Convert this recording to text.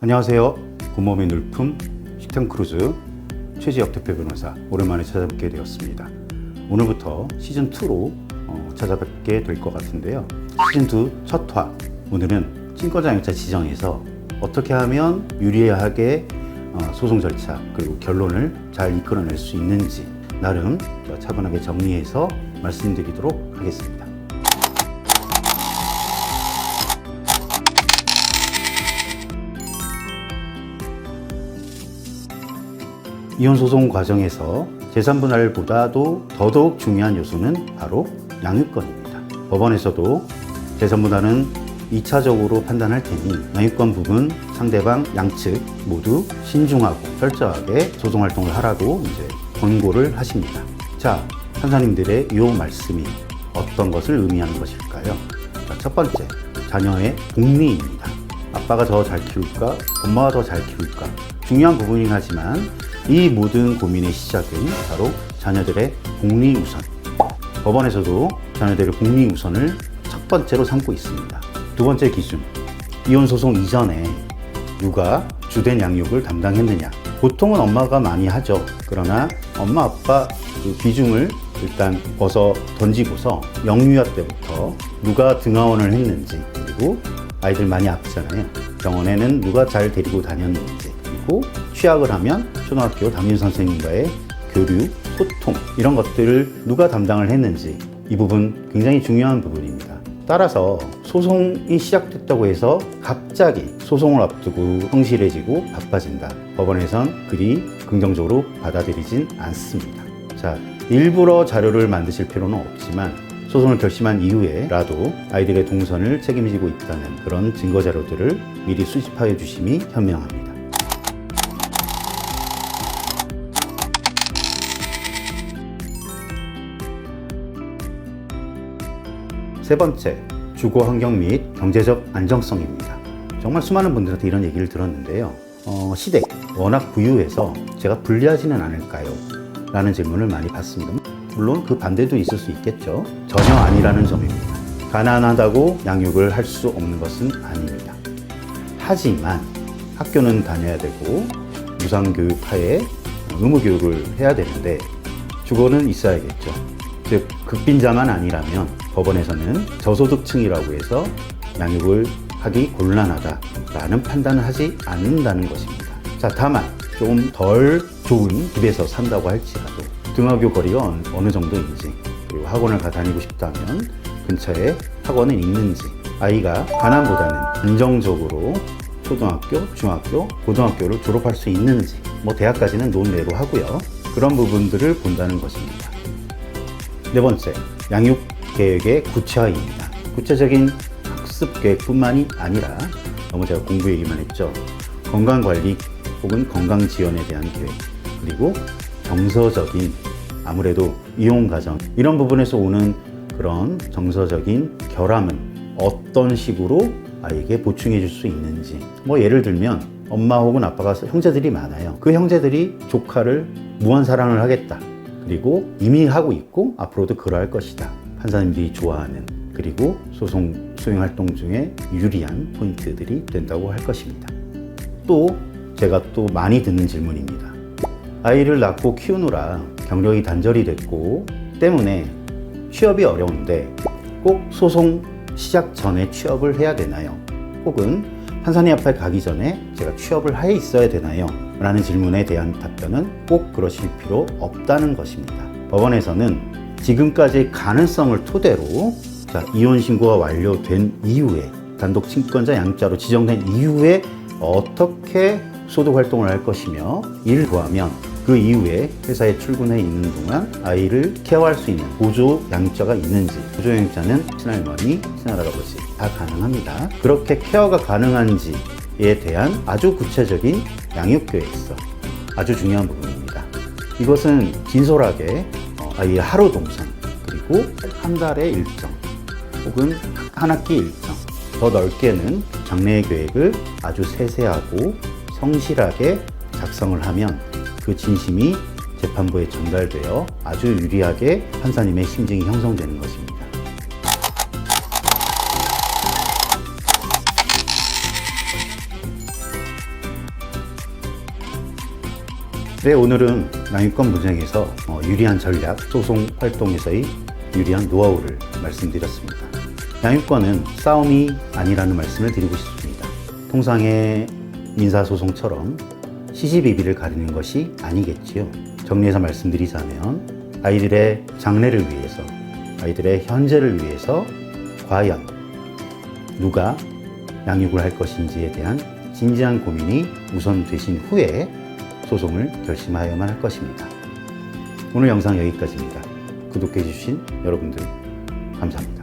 안녕하세요. 곰몸의 물품 식템 크루즈 최지혁 대표 변호사 오랜만에 찾아뵙게 되었습니다. 오늘부터 시즌 2로 찾아뵙게 될 것 같은데요. 시즌 2 첫 화. 오늘은 영차 지정에서 어떻게 하면 유리하게 어, 소송 절차 그리고 결론을 잘 이끌어낼 수 있는지 나름 차분하게 정리해서 말씀드리도록 하겠습니다. 이혼 소송 과정에서 재산 분할보다도 더더욱 중요한 요소는 바로 양육권입니다. 법원에서도 재산 분할은 2차적으로 판단할 테니 양육권 부분 상대방 양측 모두 신중하고 철저하게 소송 활동을 하라고 이제 권고를 하십니다. 자, 판사님들의 이 말씀이 어떤 것을 의미하는 것일까요? 자, 첫 번째, 자녀의 복리입니다. 아빠가 더 잘 키울까? 엄마가 더 잘 키울까? 중요한 부분이긴 하지만 이 모든 고민의 시작은 바로 자녀들의 복리 우선. 법원에서도 자녀들의 복리 우선을 첫 번째로 삼고 있습니다. 두 번째 기준. 이혼 소송 이전에 누가 주된 양육을 담당했느냐. 보통은 엄마가 많이 하죠. 그러나 엄마 아빠 그 비중을 일단 벗어 던지고서 영유아 때부터 누가 등하원을 했는지 그리고 아이들 많이 아프잖아요. 병원에는 누가 잘 데리고 다녔는지 그리고 취약을 하면 초등학교 담임 선생님과의 교류, 소통 이런 것들을 누가 담당을 했는지 이 부분 굉장히 중요한 부분입니다. 따라서 소송이 시작됐다고 해서 갑자기 소송을 앞두고 성실해지고 바빠진다. 법원에선 그리 긍정적으로 받아들이진 않습니다. 자, 일부러 자료를 만드실 필요는 없지만 소송을 결심한 이후에라도 아이들의 동선을 책임지고 있다는 그런 증거 자료들을 미리 수집하여 주심이 현명합니다. 세 번째, 주거 환경 및 경제적 안정성입니다. 정말 수많은 분들한테 이런 얘기를 들었는데요. 어, 시댁, 워낙 부유해서 제가 불리하지는 않을까요? 라는 질문을 많이 받습니다. 물론 그 반대도 있을 수 있겠죠. 전혀 아니라는 점입니다. 가난하다고 양육을 할 수 없는 것은 아닙니다. 하지만 학교는 다녀야 되고 무상교육 하에 의무교육을 해야 되는데 주거는 있어야겠죠. 즉 극빈자만 아니라면 법원에서는 저소득층이라고 해서 양육을 하기 곤란하다라는 판단을 하지 않는다는 것입니다. 자 다만 좀 덜 좋은 집에서 산다고 할지라도 등하교 거리가 어느- 정도인지 그리고 학원을 가 다니고 싶다면 근처에 학원은 있는지 아이가 가난보다는 안정적으로 초등학교, 중학교, 고등학교를 졸업할 수 있는지 뭐 대학까지는 논외로 하고요. 그런 부분들을 본다는 것입니다. 네 번째, 양육 계획의 구체화입니다. 구체적인 학습 계획뿐만이 아니라 너무 제가 공부 얘기만 했죠. 건강 관리 혹은 건강 지원에 대한 계획 그리고 정서적인 아무래도 이용 과정 이런 부분에서 오는 그런 정서적인 결함은 어떤 식으로 아이에게 보충해 줄 수 있는지 뭐 예를 들면 엄마 혹은 아빠가 형제들이 많아요 그 형제들이 조카를 무한 사랑을 하겠다 그리고 이미 하고 있고 앞으로도 그러할 것이다 판사님들이 좋아하는 그리고 소송 수행 활동 중에 유리한 포인트들이 된다고 할 것입니다 또 제가 또 많이 듣는 질문입니다 아이를 낳고 키우느라 경력이 단절이 됐고 때문에 취업이 어려운데 꼭 소송 시작 전에 취업을 해야 되나요? 혹은 판사님 앞에 가기 전에 제가 취업을 해 있어야 되나요? 라는 질문에 대한 답변은 꼭 그러실 필요 없다는 것입니다. 법원에서는 지금까지 가능성을 토대로 자, 이혼 신고가 완료된 이후에 단독 친권자 양자로 지정된 이후에 어떻게 소득 활동을 할 것이며 이를 구하면 그 이후에 회사에 출근해 있는 동안 아이를 케어할 수 있는 보조 양육자가 있는지 보조 양육자는 친할머니, 친할아버지 다 가능합니다. 그렇게 케어가 가능한지 에 대한 아주 구체적인 양육 계획서 아주 중요한 부분입니다. 이것은 진솔하게 어, 아이의 하루 동선 그리고 한 달의 일정 혹은 한 학기 일정 더 넓게는 장래 계획을 아주 세세하고 성실하게 작성을 하면 그 진심이 재판부에 전달되어 아주 유리하게 판사님의 심증이 형성되는 것입니다. 네, 오늘은 양육권 분쟁에서 어, 유리한 전략, 소송 활동에서의 유리한 노하우를 말씀드렸습니다. 양육권은 싸움이 아니라는 말씀을 드리고 싶습니다. 통상의 민사소송처럼 시시비비를 가리는 것이 아니겠지요. 정리해서 말씀드리자면 아이들의 장래를 위해서, 아이들의 현재를 위해서 과연 누가 양육을 할 것인지에 대한 진지한 고민이 우선 되신 후에 소송을 결심하여야만 할 것입니다. 오늘 영상 여기까지입니다. 구독해 주신 여러분들 감사합니다.